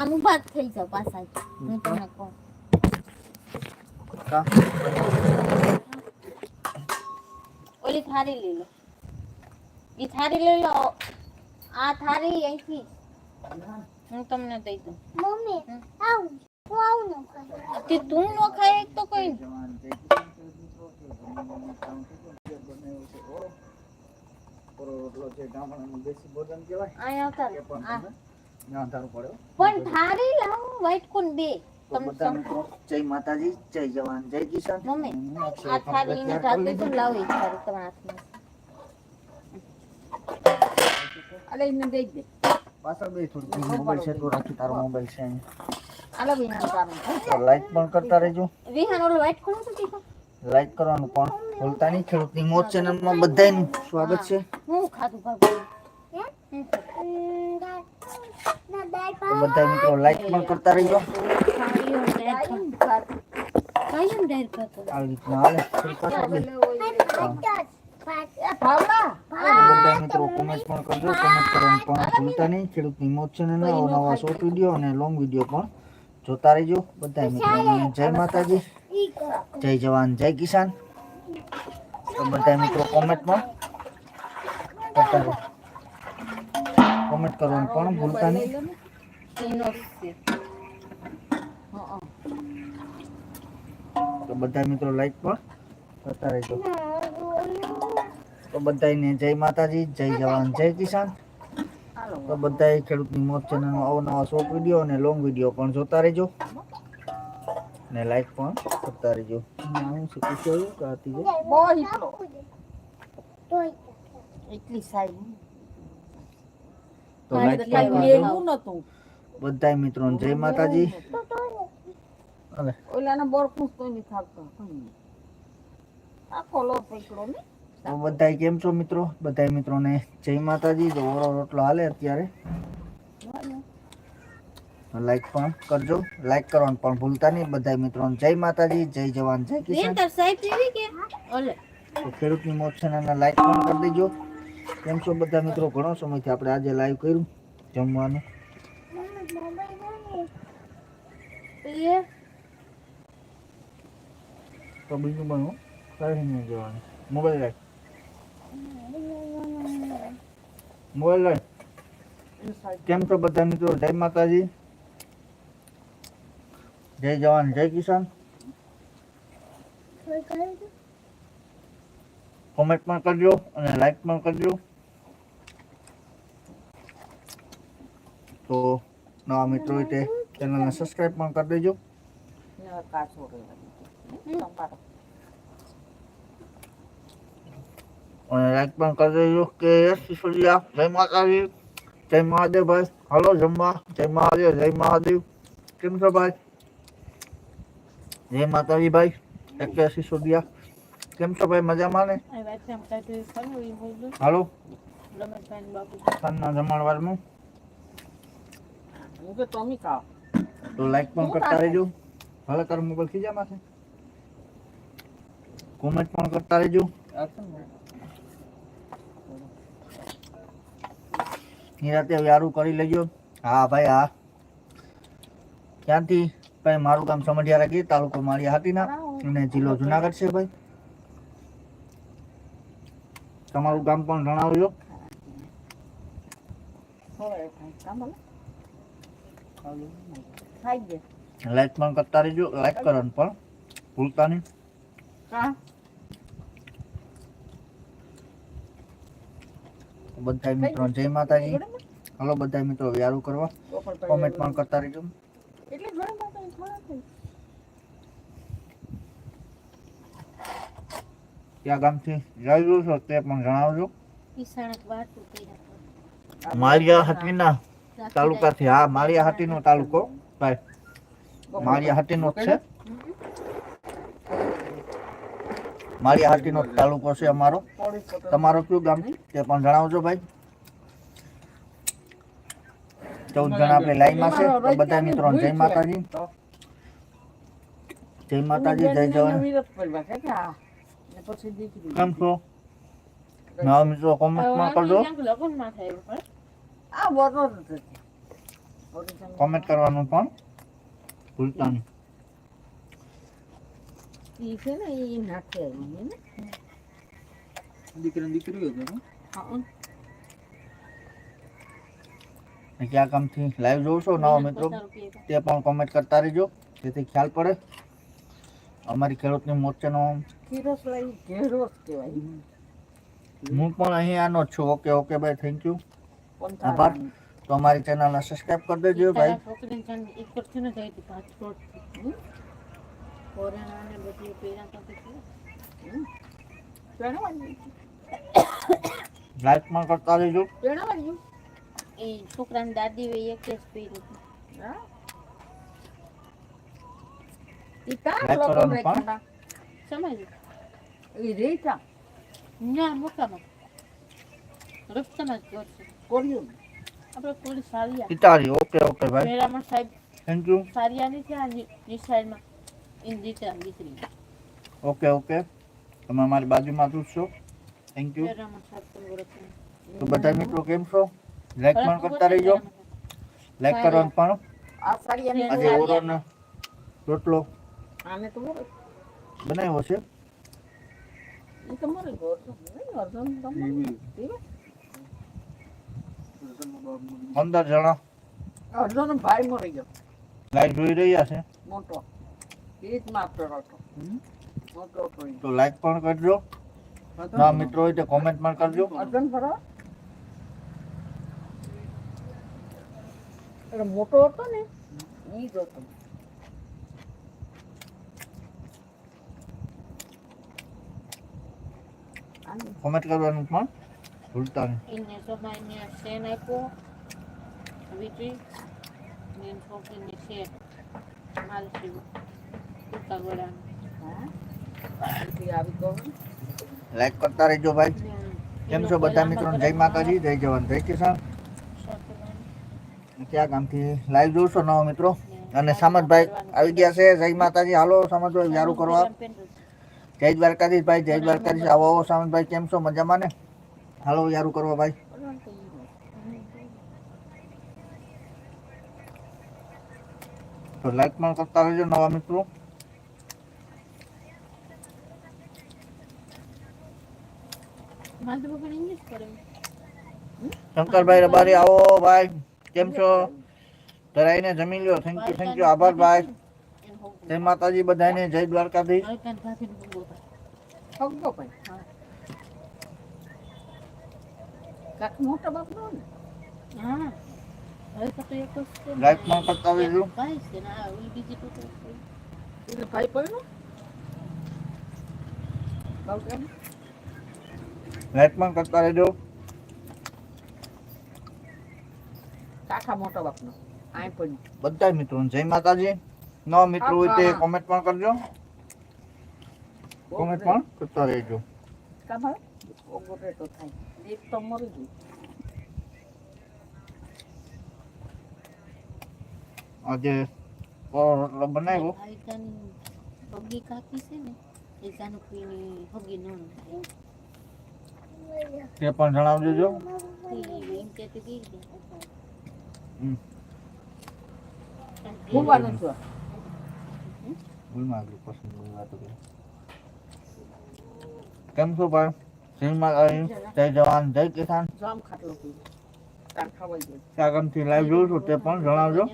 આમ થઈ જાવ પાછા હું તમને કહું. ઓલી થારી લઈ લો. એ થારી લઈ લો. આ થારી અહીંથી. હું તમને દઈ દઉં. મમ્મી આવ. હું આવું ન ખાય તે તું ન ખાય તો કોઈ રોટલો છે દેશી ભોજન કહેવાય અહીંયા આવતા રહો. પણ થારી લાવ વ્હાઈટ કોણ બે? બધા મિત્રો જય માતાજી જય જવાન જય કિસાન. મમ્મી, આ થારી ને જાતે તો. લાવો થારી તમારા હાથમાં. અલે ઇને દે દે. પાછળ બે થોડી મોબાઈલ છે તો રાખી તારો મોબાઈલ છે. આલો વિહાન તારું તો લાઈક પણ કરતા રહેજો. વિહાન ઓલો વ્હાઈટ કોણ તો તીખા? લાઈક કરવાનું પણ ભૂલતા નહીં ખેડૂતની મોજ ચેનલમાં બધાનું સ્વાગત છે. હું ખાધું ભાગું હું? હમ, બધા મિત્રો લાઈક પણ કરતા રહેજો. બધા મિત્રો કોમેન્ટ પણ કરજો કોમેન્ટ કરવાનું પણ ભૂલતા નહીં. ખેડૂતની મોજ ચેનલ નવા શોર્ટ વીડિયો અને લોંગ વીડિયો પણ જોતા રહેજો. બધા મિત્રો જય માતાજી. જય જવાન જય કિસાન. તો બધા મિત્રો કોમેન્ટમાં કરતા રહો કોમેન્ટ કરવાનું પણ ભૂલતા નહીં. છે. તો બધા મિત્રો લાઈક પણ કરતા રહેજો. તો બધાને જય માતાજી જય જવાન જય કિસાન. તો બધાએ ખેડૂતની મોત ચેનલનો અવનવા શોર્ટ વીડિયો અને લોંગ વીડિયો પણ જોતા રહેજો. ને લાઈક પણ કરતા રહેજો. હું શું પૂછ્યું કે હતી બહુ હિટલો તોય એટલી સાઈ તો લાઈક કઈ પણ મેળ કરજો એવું નતું. બધા મિત્રોને જય માતાજી. અને ઓલાને બોરકું તો નહીં થાકતો. આખો લોટ પકડો ને. તો બધા કેમ છો મિત્રો? બધા મિત્રોને જય માતાજી. તો ઓરો રોટલો હાલે અત્યારે. લાઈક પણ કરજો. લાઈક કરવાનું પણ ભૂલતા નહીં. બધા મિત્રોને જય માતાજી. જય જવાન જય બેન કિસાન તાર સાહેબ જેવી કે? ઓલે તો ખેડૂતની મોજ ચેનલને લાઈક પણ કરી દેજો. કેમ છો બધા મિત્રો? ઘણો સમયથી આપણે આજે લાઈવ કર્યું જમવાનું. એ તો બીજું બનવું કઈ નહીં જવાનું. મોબાઈલ લાઈક મોબાઈલ લાઈક એ સાઈ કેમ છો બધા મિત્રો? જય માતાજી. જય જવાન જય કિસાન. તોય કરે છે. કોમેન્ટ પણ કરજો અને લાઈક પણ કરજો. તો નવા મિત્રો ચેનલને સબસ્ક્રાઈબ પણ કરી દેજો. અને લાઈક પણ કરી દેજો કે યસ સિસોદિયા જય માતાજી, જય મહાદેવ ભાઈ, હાલો જમવા, જય મહાદેવ જય મહાદેવ. કેમ છો ભાઈ? જય માતાજી ભાઈ, એક કે સિસોદિયા કેમ છો ભાઈ? મજામાં ને? હાલો. સાંજના જમણવારનું હું કે તમે ખાઓ તો લાઈક પણ કરતા રહેજો. ભલે તારો મોબાઈલ ખીજામાં છે કોમેન્ટ પણ કરતા રહેજો. નિરાતે વ્યારું કરી લેજો. હા ભાઈ હા. ક્યાંથી? ભાઈ મારું કામ સમઢિયા રાખી તાલુકો માળિયા હાટીના અને જિલ્લો જુનાગઢ છે ભાઈ. તમારું ગામ પણ જણાવજો. લાઈક પણ કરતા રહેજો લાઈક કરો પણ. ભૂલતા નહીં. બધા મિત્રો, જય માતાજી. હલો બધા મિત્રો વ્યારું કરવા. કોમેન્ટ પણ કરતા રહેજો. એટલે ઘણા બધા થોડા થઈ ક્યાં ગામથી રહ્યો છો તે પણ જણાવજો. માળિયા હાટીના તાલુકાથી. હા, માળિયા હાટીનો તાલુકો. ભાઈ, માળિયા હાટીનો છે. માળિયા હાટીનો તાલુકો છે અમારો. તમારો કયું ગામ? તે પણ જણાવજો ભાઈ. ચૌદ જણા આપણે લાઈનમાં છે. બધા મિત્રો જય માતાજી. જય માતાજી, જય જવાન. કેમ છો? નવા મિત્રો કોમેન્ટ પણ કરજો. કોમેન્ટ કરવાનું પણ ભૂલતા નહીં. દીકરી દીકરી ક્યાં કામથી? લાઈવ જોઉં છો નવા મિત્રો. તે પણ કોમેન્ટ કરતા રહેજો. જેથી ખ્યાલ પડે. અમારી ખેડૂતની મોરચાનો કિરોસ લાઈ ઘેરોસ કહેવાય. હું પણ અહીં આનો જ છું. ઓકે ઓકે ભાઈ થેન્ક યુ. આભાર. તો અમારી ચેનલને સબસ્ક્રાઇબ કરી દેજો ભાઈ. લાઈક પણ કરતા રહેજો. છોકરાની દાદી હોય એક જ પહેરી હતી. જ આપણે સારિયા. ઓકે ઓકે ભાઈ. મેરામાં સાહેબ થેન્ક યુ સારિયાની છે આ નિશાળમાં એની દીકરા દીકરી. Okay okay. તમે અમારી બાજુમાં જ છો થેન્ક યુ. તો બધા મિત્રો કેમ છો? લાઈક પણ કરતા રહેજો. લાઈક કરવાનું પણ. આ સાડિયાની આજે ઓરોનો રોટલો આને તો મોર બનાવ્યો છે એ તો મોર તો મોરે. પંદર જણા. અર્જુન ભાઈ મરી ગયો. લાઈટ જોઈ રહ્યા છે. મોટો. એ જ માત્ર હતો. મોટો. તો લાઈક પણ કરજો. ના મિત્રો હોય તો કોમેન્ટ પણ કરજો. અર્જુન ભરો એટલે મોટો હતો ને ઈ જ હતો. કોમેન્ટ કરવાનું પણ ભૂલતા નહીં એને સમયને શેન આપ્યો. વીટી. ને છોકરીને શેન માલસી ટૂંકા ગળાનું હા? પછી આવી ગયો લાઈક કરતા રહેજો ભાઈ. કેમ છો બધા મિત્રો? જય માતાજી જય જવાન. જય કિસાન. ક્યાં ગામથી લાઈવ જોશો નવા મિત્રો? અને સામતભાઈ આવી ગયા છે. જય માતાજી. હાલો સામતભાઈ યારું કરવા જય દ્વારકાધીશ ભાઈ, જય દ્વારકાધીશ. આવો આવો ભાઈ કેમ છો? મજામાં ને? હાલો, યારું કરવા ભાઈ. તો લાઈક પણ કરતા રહેજો, નવા મિત્રો. શંકરભાઈ રબારી, આવો ભાઈ, કેમ છો? ધરાઈને જમી લ્યો. થેન્ક યુ થેન્ક યુ આભાર, ભાઈ. જય માતાજી બધાને જય દ્વારકાધીશ. પણ કરતા એક ભાઈ પડ્યો લાઈક પણ કરતા રહેજો. કાકા મોટા બાપ આય પડ્યું બધા મિત્રો જય માતાજી. નવા મિત્રો હોય તે કોમેન્ટ પણ કરજો. કોમેન્ટ પણ કરતા રહેજો. આજે બનાવ્યો. હગી કાકી છે ને એ જાનકીની હગી નણંદ તે પણ જણાવજો જો. એમ કે છું ભૂલમાં ગયું પસંદની વાતો કરી. કેમ છો ભાઈ? જય માતાજી જય જવાન, જય કિસાન. જામ ખાટલો પીધો તાર ખવાઈ ગયું ક્યાં ગામથી લાઈવ જોઉં છું, તે પણ જણાવજો.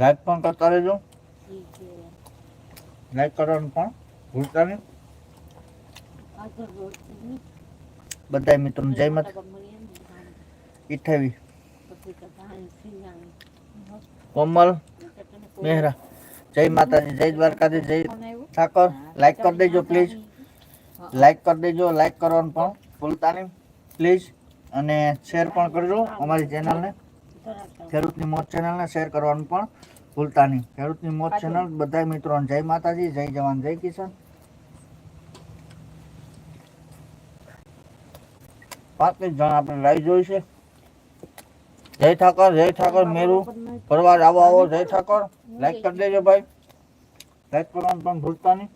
લાઈક પણ કરતા રહેજો. કે લાઈક કરવાનું પણ ભૂલતા નહીં. બધા મિત્રો જય માતા કોમલ મેહરા. જય માતાજી જય દ્વારકા જય ઠાકોર. લાઈક કરી દેજો પ્લીઝ લાઈક કરી દેજો લાઈક કરવાનું પણ. ભૂલતા નહીં પ્લીઝ અને શેર પણ કરજો અમારી ચેનલને ખેડૂતની મોત ચેનલને શેર કરવાનું પણ. ભૂલતા નહીં ખેડૂતની મોત ચેનલ બધા મિત્રોને જય માતાજી જય જવાન જય કિસાન. પાંત્રીસ જણ આપણે લાઈવ જોઈ છે જય ઠાકર જય ઠાકર મેરુ. પરવાર આવો આવો જય ઠાકર. લાઈક કરી દેજો ભાઈ. લાઈક કરવાનું પણ ભૂલતા નહીં.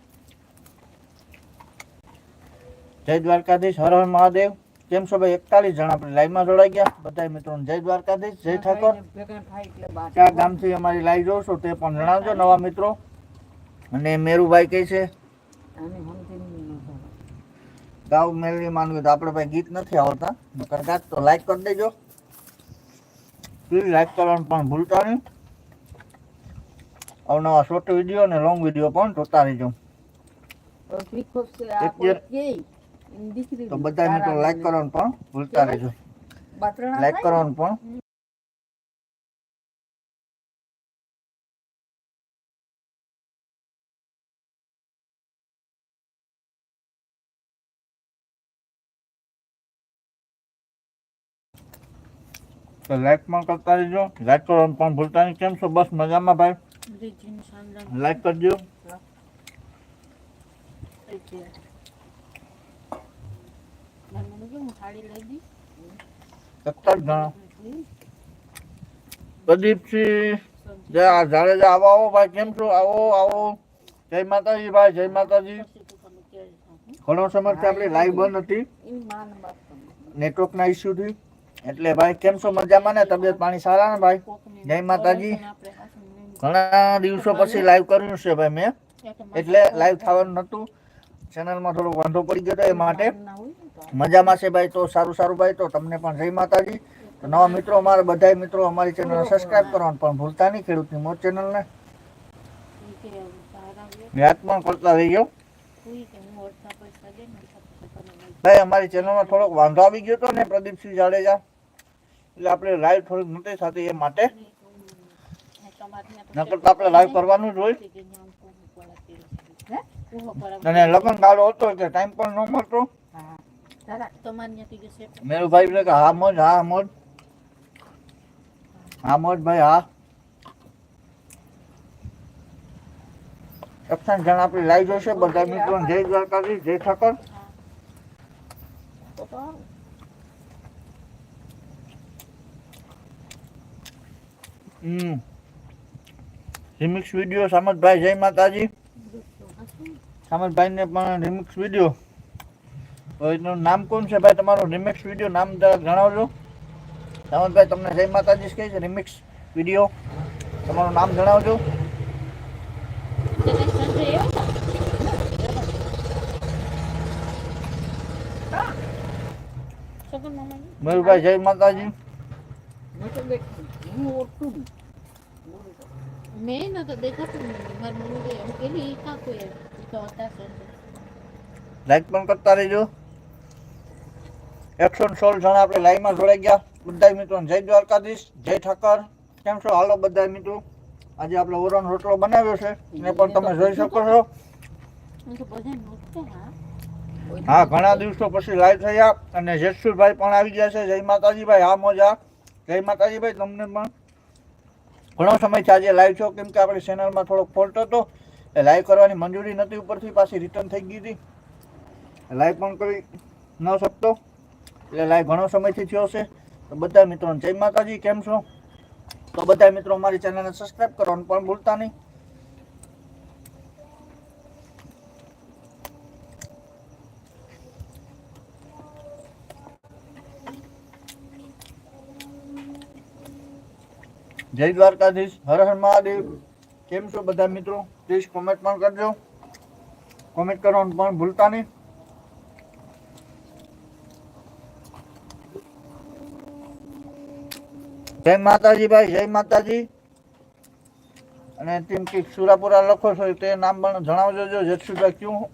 જય દ્વારકાધીશ હર હર મહાદેવ. કેમ છો ભાઈ? એકતાલીસ જણા આપણે લાઈવમાં જોડાઈ ગયા. બધા મિત્રો જય દ્વારકાધીશ જય ઠાકોર. ગામથી બાર કયા ગામથી અમારી લાઈવ જોશો તે પણ જણાવજો નવા મિત્રો. અને મેરુભાઈ કહે છે આને સમજીને નહીં નહોતા. ગાવ મેળવી માનવી તો આપણે ભાઈ ગીત નથી આવડતા. નકર ગાત તો લાઈક કરી દેજો. પ્લીઝ લાઈક કરવાનું પણ ભૂલતા નહીં. અવનવા શોર્ટ વીડિયો અને લોંગ વીડિયો પણ જોતા રહેજો. તો શીખો છે આ એક કોઈ કે એની દીકરી તો બધા મિત્રો લાઈક કરવાનું પણ ભૂલતા રહેજો. બાતરણા લાઈક થાય? કરવાનું પણ. તો લાઈક પણ કરતા રહેજો. લાઈક કરવાનું પણ ભૂલતા નહીં. કેમ છો? બસ મજામાં ભાઈ? લાઈક કરજો. પ્રદીપસિંહ જય જાડેજા આવો આવો ભાઈ. કેમ છો? આવો આવો. જય માતાજી ભાઈ જય માતાજી? ઘણો સમયથી આપણી લાઈવ બંધ હતી. નેટવર્કના ઇસ્યુથી એટલે ભાઈ કેમ છો? મજામાં ને? તબિયત પાણી સારા ને ભાઈ? જય માતાજી. ઘણા દિવસો પછી લાઈવ કર્યું છે ભાઈ મેં. એટલે લાઈવ થવાનું નહોતું. ચેનલમાં થોડો વાંધો પડી ગયો હતો એ માટે. મજામાં છે ભાઈ તો સારું સારું ભાઈ તો તમને પણ જય માતાજી. તો નવા મિત્રો અમારા બધા મિત્રો અમારી ચેનલ સબસ્ક્રાઇબ કરવાનું પણ ભૂલતા નહીં ખેડૂતની મોજ ચેનલને યાદ પણ કરતા રહી લઈ ભાઈ અમારી ચેનલમાં થોડોક વાંધો આવી ગયો હતો ને પ્રદીપસિંહ જાડેજા. એટલે આપણે લાઈવ થોડીક નથી થતી એ માટે. નકર તો આપણે લાઈવ કરવાનું જ હોય. અને લગ્ન ગાળો હતો એટલે ટાઈમ પણ ન મળતો. મેરુભાઈ કે હા મોજ હા મોજ. હા મોજ ભાઈ હા. એકસઠ જણા આપણી લાઈવ જોશે બધા મિત્રો જય દ્વારકાજી જય ઠાકર તો તો હમ રિમિક્સ વીડિયો સામતભાઈ જય માતાજી. સામતભાઈ ને પણ રિમિક્સ વીડિયો તો એનું નામ કોણ છે ભાઈ? તમારું રિમિક્સ વીડિયો નામ જરા જણાવજો. સામતભાઈ તમને જય માતાજી કહે છે રિમિક્સ વીડિયો તમારું નામ જણાવજો. એટલે સંજય એવો છોકરા મામાજી મયુરભાઈ જય માતાજી. મેં તો દેખ્યું. હું ઓળખું જ. બોલું તો. દેખાતું ને. મારી મમ્મી એમ પેલી ઈ એમ. તો હતા લાઈક પણ કરતા રહેજો. એકસો સોળ જણા આપણે લાઈવમાં જોડાઈ ગયા. બધા મિત્રો જય દ્વારકાધીશ જય ઠાકર. કેમ છો? હાલો બધા મિત્રો. આજે આપણે ઓરન રોટલો બનાવ્યો છે. એ પણ તમે જોઈ શકો છો. હું ઘણા દિવસો પછી લાઈવ થયા અને જેસુરભાઈ પણ આવી ગયા છે. જય માતાજી ભાઈ હા મોજા. જય માતાજી ભાઈ, તમને પણ ઘણો સમયથી આજે લાઈવ છો. કેમ કે આપણી ચેનલમાં થોડોક ફોલ્ટ હતો એ લાઈવ કરવાની મંજૂરી નથી, ઉપરથી પાછી રિટર્ન થઈ ગઈ હતી. લાઈવ પણ કરી ન શકતો, એટલે લાઈવ ઘણો સમયથી થયો છે. તો બધા મિત્રોને જય માતાજી, કેમ છો? તો બધા મિત્રો અમારી ચેનલને સબસ્ક્રાઈબ કરવાનું પણ ભૂલતા નહીં. જય દ્વારકાધીશ. હર હર મહાદેવ. કેમ છો બધા મિત્રો? પ્લીઝ કોમેન્ટ પણ કરજો. કોમેન્ટ કરવાનું પણ ભૂલતા નહીં. જય માતાજી ભાઈ, જય માતાજી. અને તેમ કે સુરાપુરા લખો છો તે નામ પણ જણાવજો જસુભાઈ ક્યું.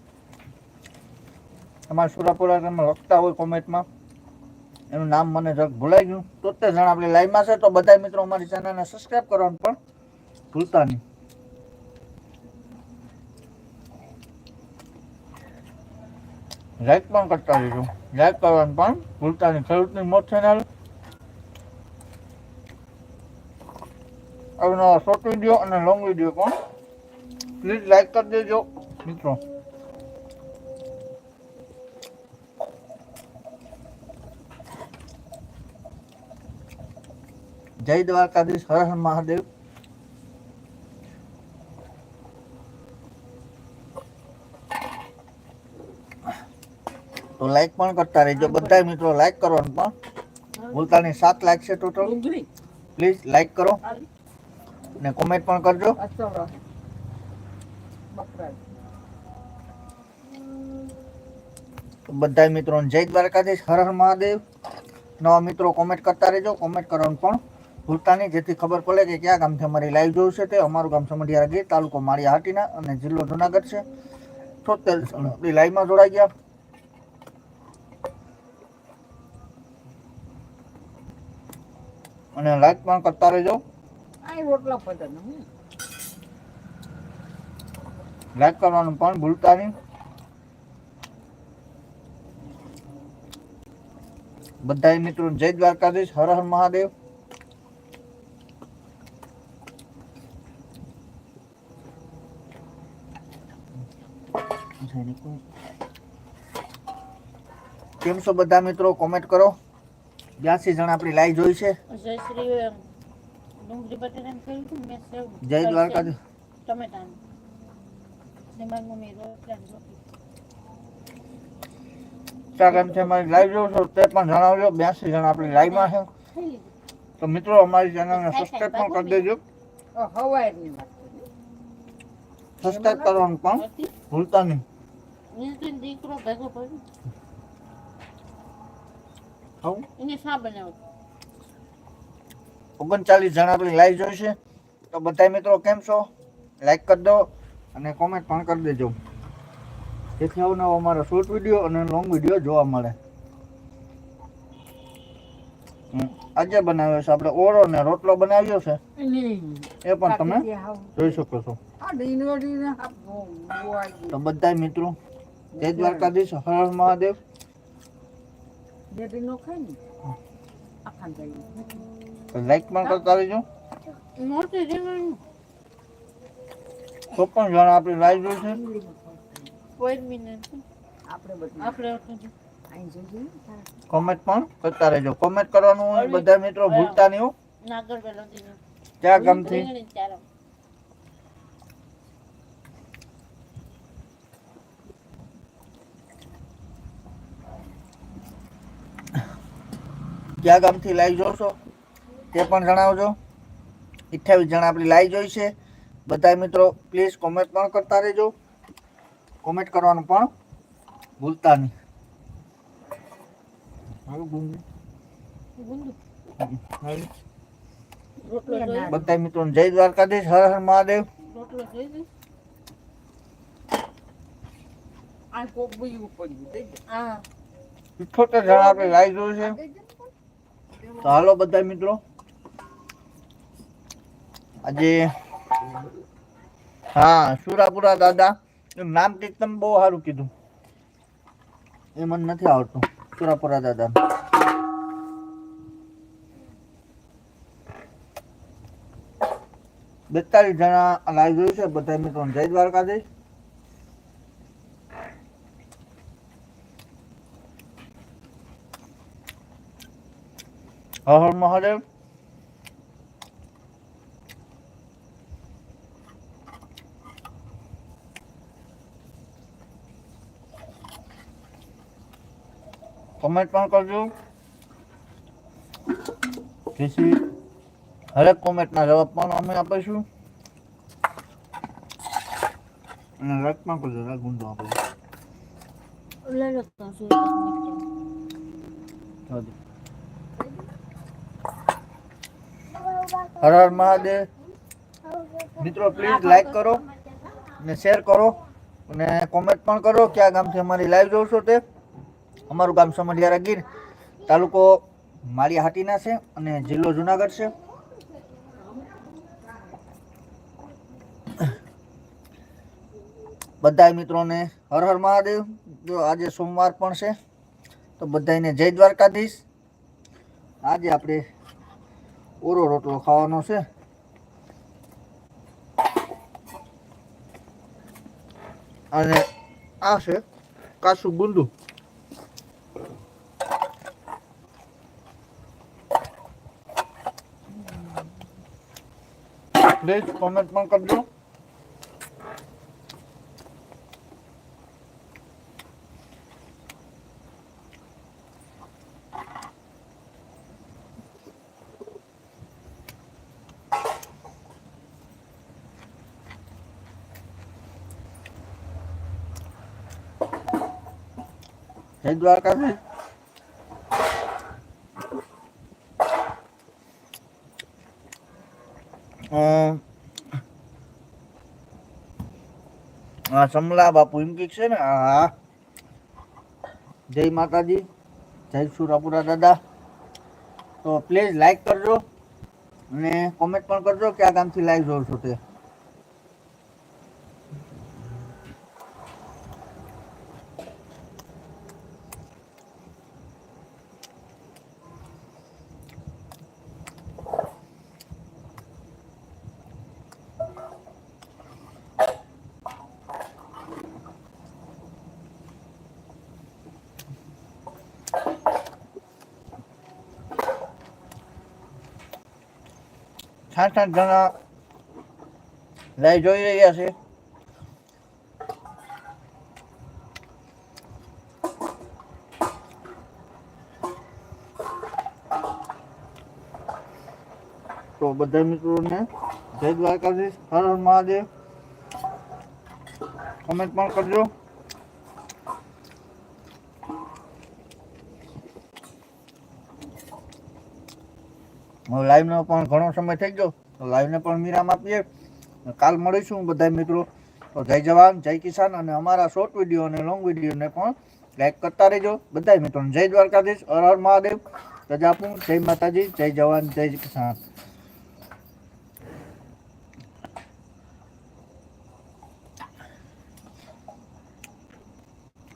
તમારે સુરાપુરા તમે લખતા હોય કોમેન્ટમાં એનું નામ મને ભૂલાઈ ગયું. તોતેર જણા આપણે લાઈવમાં છે, તો બધા મિત્રો અમારી ચેનલને સબસ્ક્રાઈબ કરવાનું પણ ભૂલતા નહીં. લાઈક પણ કરતા રહીશું લાઈક કરવાનું પણ ભૂલતા નહીં. ખેડૂતની મોત ચેનલ હવે શોર્ટ વીડિયો અને લોંગ વીડિયો પણ પ્લીઝ લાઈક કરી દેજો, મિત્રો. જય દ્વારકાધીશ હર હર મહાદેવ. તો લાઈક પણ કરતા રહેજો. બધા મિત્રો લાઈક કરવાનું પણ. ભૂલતા નહીં સાત લાઈક છે ટોટલ પ્લીઝ લાઈક કરો. ને અને કોમેન્ટ પણ કરજો. બધા મિત્રોને જય દ્વારકાધીશ હર હર મહાદેવ. નવા મિત્રો કોમેન્ટ કરતા રહેજો. કોમેન્ટ કરવાનું પણ. ભૂલતા નહીં જેથી ખબર પડે કે કયા ગામથી અમારી લાઈવ જોયું છે તે. અમારું ગામ સમઢિયારા ગીર તાલુકો માળિયા હાટીના અને જિલ્લો જુનાગઢ છે. છોતેર આપણી લાઈવમાં જોડાઈ ગયા. અને લાઈક પણ કરતા રહેજો. લાઈક કરવાનું પણ ભૂલતા નહીં. બધા મિત્રો જય દ્વારકાધીશ. હર હર મહાદેવ. કેમ છો બધા મિત્રો? કોમેન્ટ કરો. બ્યાસી જણા આપણી લાઈવ જોઈ છે. જય શ્રી અમ, એમ બટેટાનું કર્યું મેં જય દ્વારકાધીશ. ટમેટાનું ને મારી લાઈવ જોવો છો તે પણ જણાવજો. બ્યાસી જણા આપણી લાઈવમાં છે. તો મિત્રો અમારી ચેનલને સબસ્ક્રાઈબ પણ કરી દેજો. સબસ્ક્રાઇબ કરવાનું પણ ભૂલતા નહીં. દીકરો ભેગો પડ્યો હવ એને શા બનાવ્યું ઓગણચાલીસ જણા આપણી લાઈવ જોઈશે તો બધા મિત્રો કેમ છો? લાઈક કરી દો અને કોમેન્ટ પણ કરી દેજો. જેથી અવનવો અમારો શોર્ટ વીડિયો અને લોંગ વીડિયો જોવા મળે. હમ, આજે બનાવ્યો છે. આપણે ઓળો ને રોટલો બનાવ્યો છે. એ પણ તમે જોઈ શકો છો. તો બધા મિત્રો જય દ્વારકાધીશ. હર મહાદેવ. બેટી નો ખાય ને આખા જાય લાઈક પણ કરતા રહેજો મોટી તો પણ જણા આપણી લાઈવ છે. કોઈ મિનિટ આપણે બધું. કોમેન્ટ પણ કરતા રહેજો કોમેન્ટ કરવાનું બધા મિત્રો ભૂલતા નહીં ક્યાં ગામથી? કયા ગામથી લાઈવ જોશો તે પણ જણાવજો. અઠ્યાવીસ જણા આપણી લાઈવ જોઈ છે. બધા મિત્રો પ્લીઝ કોમેન્ટ પણ કરતા રહેજો. કોમેન્ટ કરવાનું પણ ભૂલતા નહીં. બધા મિત્રો જય દ્વારકાધીશ. હર હર મહાદેવ. ઇઠોતેર જણા આપણે લાઈવ જોયું છે. તો હાલો બધા મિત્રો. આજે હા, સુરાપુરા દાદા નામ કંઈક તમે બહુ સારું કીધું. એ મને નથી આવડતું, સુરાપુરા દાદા. બેતાલીસ જણા લાઈવ જોયું છે? બધા મિત્રો જય દ્વારકાધીશ. હર હર મહાદેવ કમેન્ટ પણ કરજો જેથી હરેક કોમેન્ટના જવાબ પણ અમે આપીશું અને લાઈક પણ કરજો લાઈક ગુંડો આપણે લઈ લો તો શું દસ મિનિટ હર હર મહાદેવ. મિત્રો પ્લીઝ લાઈક કરો અને શેર કરો અને કોમેન્ટ પણ કરો કયા ગામથી અમારી લાઈવ જોશો તે. અમારું ગામ સમઢિયારા ગીર તાલુકો માળી હાટીના છે અને જિલ્લો જુનાગઢ છે. બધા મિત્રોને હર હર મહાદેવ. જો આજે સોમવાર પણ છે, તો બધાને જય દ્વારકાધીશ. આજે આપણે ઓરો રોટલો ખાવાનો છે. અને આ છે કાસુ ગુંદુ. પ્લીઝ કોમેન્ટ પણ કરજો. જય દ્વારકાધીશ અમ, આ સમલા બાપુ એમ કંઈક છે ને હા જય માતાજી જય સુરાપુરા દાદા તો પ્લીઝ લાઈક કરજો. અને કોમેન્ટ પણ કરજો કે આ ગામથી લાઈવ જોઉં છું તે આઠ લાઈવ જોઈ રહ્યા છે. તો બધા મિત્રોને જય દ્વારકાધીશ. હર હર મહાદેવ. કમેન્ટ પણ કરજો. લાઈવનો પણ ઘણો સમય થઈ ગયો. લાઈવને પણ વિરામ આપીએ. કાલ મળીશું બધા મિત્રો. તો જય જવાન, જય કિસાન અને અમારા શોર્ટ વીડિયો અને લોંગ વિડીયોને પણ લાઈક કરતા રહેજો. બધા મિત્રોને જય દ્વારકાધીશ. હર હર મહાદેવ. રજા આપું જય માતાજી. જય જવાન, જય કિસાન.